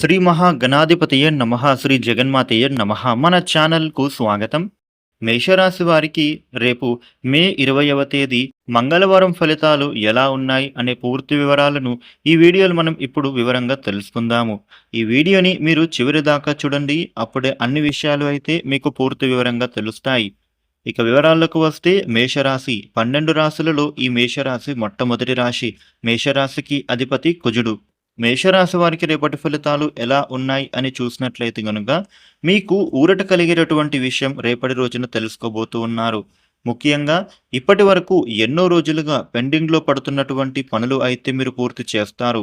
శ్రీ మహాగణాధిపతయ నమ శ్రీ జగన్మాతయ్య నమ. మన ఛానల్కు స్వాగతం. మేషరాశి వారికి రేపు మే ఇరవయవ తేదీ మంగళవారం ఫలితాలు ఎలా ఉన్నాయి అనే పూర్తి వివరాలను ఈ వీడియోలు మనం ఇప్పుడు వివరంగా తెలుసుకుందాము. ఈ వీడియోని మీరు చివరి దాకా చూడండి. అప్పుడే అన్ని విషయాలు అయితే మీకు పూర్తి వివరంగా తెలుస్తాయి. ఇక వివరాలకు వస్తే మేషరాశి. పన్నెండు రాశులలో ఈ మేషరాశి మొట్టమొదటి రాశి. మేషరాశికి అధిపతి కుజుడు. మేషరాశి వారికి రేపటి ఫలితాలు ఎలా ఉన్నాయి అని చూసినట్లయితే గనుక మీకు ఊరట కలిగేటటువంటి విషయం రేపటి రోజున తెలుసుకోబోతూ ఉన్నారు. ముఖ్యంగా ఇప్పటి వరకు ఎన్నో రోజులుగా పెండింగ్లో పడుతున్నటువంటి పనులు అయితే మీరు పూర్తి చేస్తారు.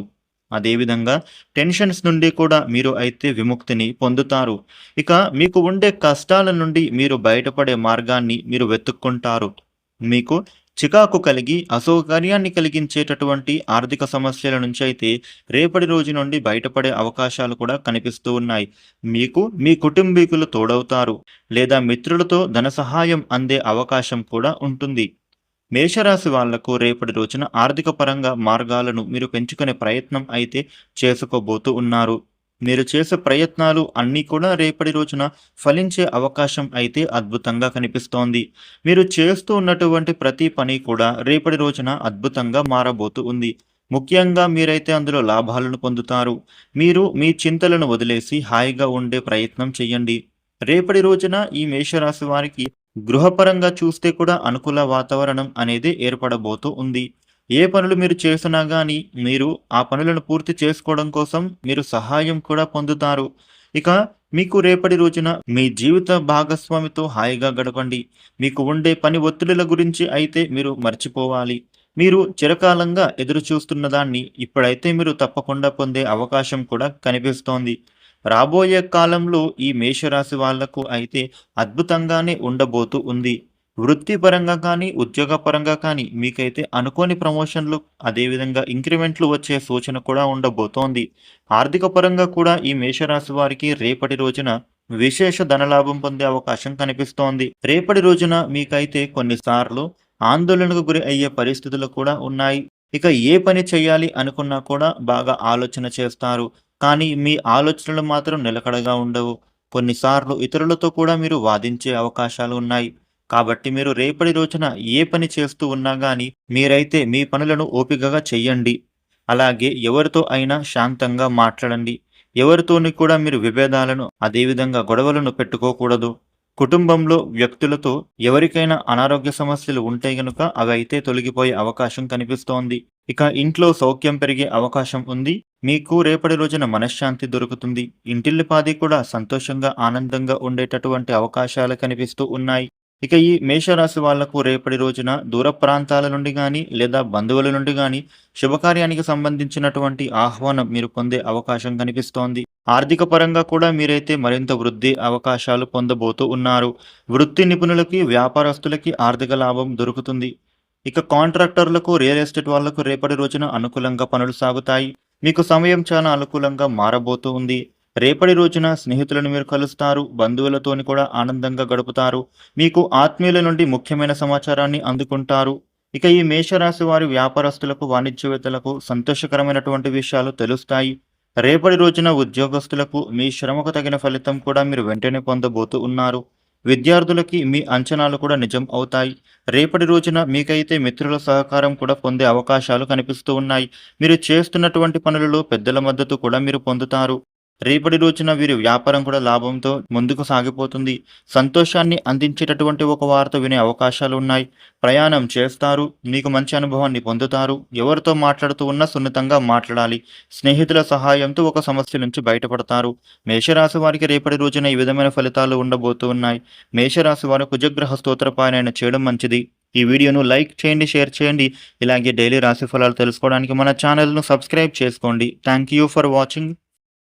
అదేవిధంగా టెన్షన్స్ నుండి కూడా మీరు అయితే విముక్తిని పొందుతారు. ఇక మీకు ఉండే కష్టాల నుండి మీరు బయటపడే మార్గాన్ని మీరు వెతుక్కుంటారు. మీకు చికాకు కలిగి అసౌకర్యాన్ని కలిగించేటటువంటి ఆర్థిక సమస్యల నుంచి అయితే రేపటి రోజు నుండి బయటపడే అవకాశాలు కూడా కనిపిస్తూ ఉన్నాయి. మీకు మీ కుటుంబీకులు తోడవుతారు లేదా మిత్రులతో ధన సహాయం అందే అవకాశం కూడా ఉంటుంది. మేషరాశి వాళ్ళకు రేపటి రోజున ఆర్థిక పరంగా మార్గాలను మీరు పెంచుకునే ప్రయత్నం అయితే చేసుకోబోతూ ఉన్నారు. మీరు చేసే ప్రయత్నాలు అన్నీ కూడా రేపటి రోజున ఫలించే అవకాశం అయితే అద్భుతంగా కనిపిస్తోంది. మీరు చేస్తూ ఉన్నటువంటి ప్రతి పని కూడా రేపటి రోజున అద్భుతంగా మారబోతూ ఉంది. ముఖ్యంగా మీరైతే అందులో లాభాలను పొందుతారు. మీరు మీ చింతలను వదిలేసి హాయిగా ఉండే ప్రయత్నం చేయండి రేపటి రోజున ఈ మేషరాశి వారికి గృహపరంగా చూస్తే కూడా అనుకూల వాతావరణం అనేది ఏర్పడబోతూ ఉంది. ఏ పనులు మీరు చేసినా కానీ మీరు ఆ పనులను పూర్తి చేసుకోవడం కోసం మీరు సహాయం కూడా పొందుతారు. ఇక మీకు రేపటి రోజున మీ జీవిత భాగస్వామితో హాయిగా గడపండి. మీకు ఉండే పని ఒత్తిడుల గురించి అయితే మీరు మర్చిపోవాలి. మీరు చిరకాలంగా ఎదురు చూస్తున్న దాన్ని ఇప్పుడైతే మీరు తప్పకుండా పొందే అవకాశం కూడా కనిపిస్తోంది. రాబోయే కాలంలో ఈ మేషరాశి వాళ్ళకు అయితే అద్భుతంగానే ఉండబోతూ ఉంది. వృత్తిపరంగా కానీ ఉద్యోగపరంగా కానీ మీకైతే అనుకోని ప్రమోషన్లు అదేవిధంగా ఇంక్రిమెంట్లు వచ్చే సూచన కూడా ఉండబోతోంది. ఆర్థిక పరంగా కూడా ఈ మేషరాశి వారికి రేపటి రోజున విశేష ధనలాభం పొందే అవకాశం కనిపిస్తోంది. రేపటి రోజున మీకైతే కొన్నిసార్లు ఆందోళనకు గురి అయ్యే పరిస్థితులు కూడా ఉన్నాయి. ఇక ఏ పని చేయాలి అనుకున్నా కూడా బాగా ఆలోచన చేస్తారు. కానీ మీ ఆలోచనలు మాత్రం నిలకడగా ఉండవు. కొన్నిసార్లు ఇతరులతో కూడా మీరు వాదించే అవకాశాలు ఉన్నాయి. కాబట్టి మీరు రేపటి రోజున ఏ పని చేస్తూ ఉన్నా కానీ మీరైతే మీ పనులను ఓపికగా చెయ్యండి. అలాగే ఎవరితో అయినా శాంతంగా మాట్లాడండి. ఎవరితోని కూడా మీరు విభేదాలను అదేవిధంగా గొడవలను పెట్టుకోకూడదు. కుటుంబంలో వ్యక్తులతో ఎవరికైనా అనారోగ్య సమస్యలు ఉంటే గనుక అవి అయితే తొలగిపోయే అవకాశం కనిపిస్తోంది. ఇక ఇంట్లో సౌఖ్యం పెరిగే అవకాశం ఉంది. మీకు రేపటి రోజున మనశ్శాంతి దొరుకుతుంది. ఇంటిల్లిపాది కూడా సంతోషంగా ఆనందంగా ఉండేటటువంటి అవకాశాలు కనిపిస్తూ ఉన్నాయి. ఇక ఈ మేషరాశి వాళ్ళకు రేపటి రోజున దూర ప్రాంతాల నుండి కానీ లేదా బంధువుల నుండి కానీ శుభకార్యానికి సంబంధించినటువంటి ఆహ్వానం మీరు పొందే అవకాశం కనిపిస్తోంది. ఆర్థిక పరంగా కూడా మీరైతే మరింత వృద్ధి అవకాశాలు పొందబోతూ ఉన్నారు. వృత్తి నిపుణులకి వ్యాపారస్తులకి ఆర్థిక లాభం దొరుకుతుంది. ఇక కాంట్రాక్టర్లకు రియల్ ఎస్టేట్ వాళ్ళకు రేపటి రోజున అనుకూలంగా పనులు సాగుతాయి. మీకు సమయం చాలా అనుకూలంగా మారబోతూ ఉంది. రేపటి రోజున స్నేహితులను మీరు కలుస్తారు బంధువులతోని కూడా ఆనందంగా గడుపుతారు. మీకు ఆత్మీయుల నుండి ముఖ్యమైన సమాచారాన్ని అందుకుంటారు. ఇక ఈ మేషరాశి వారి వ్యాపారస్తులకు వాణిజ్యవేత్తలకు సంతోషకరమైనటువంటి విషయాలు తెలుస్తాయి. రేపటి రోజున ఉద్యోగస్తులకు మీ శ్రమకు తగిన ఫలితం కూడా మీరు వెంటనే పొందబోతూ ఉన్నారు. విద్యార్థులకి మీ అంచనాలు కూడా నిజం అవుతాయి. రేపటి రోజున మీకైతే మిత్రుల సహకారం కూడా పొందే అవకాశాలు కనిపిస్తూ ఉన్నాయి. మీరు చేస్తున్నటువంటి పనులలో పెద్దల మద్దతు కూడా మీరు పొందుతారు. రేపటి రోజున వీరి వ్యాపారం కూడా లాభంతో ముందుకు సాగిపోతుంది. సంతోషాన్ని అందించేటటువంటి ఒక వార్త వినే అవకాశాలు ఉన్నాయి. ప్రయాణం చేస్తారు మీకు మంచి అనుభవాన్ని పొందుతారు. ఎవరితో మాట్లాడుతూ ఉన్నా సున్నితంగా మాట్లాడాలి. స్నేహితుల సహాయంతో ఒక సమస్య నుంచి బయటపడతారు. మేషరాశి వారికి రేపటి రోజున ఈ విధమైన ఫలితాలు ఉండబోతూ ఉన్నాయి. మేషరాశి వారు కుజగ్రహ స్తోత్రపాయన చేయడం మంచిది. ఈ వీడియోను లైక్ చేయండి షేర్ చేయండి. ఇలాగే డైలీ రాశి ఫలాలు తెలుసుకోవడానికి మన ఛానల్ను సబ్స్క్రైబ్ చేసుకోండి. Thank you for watching.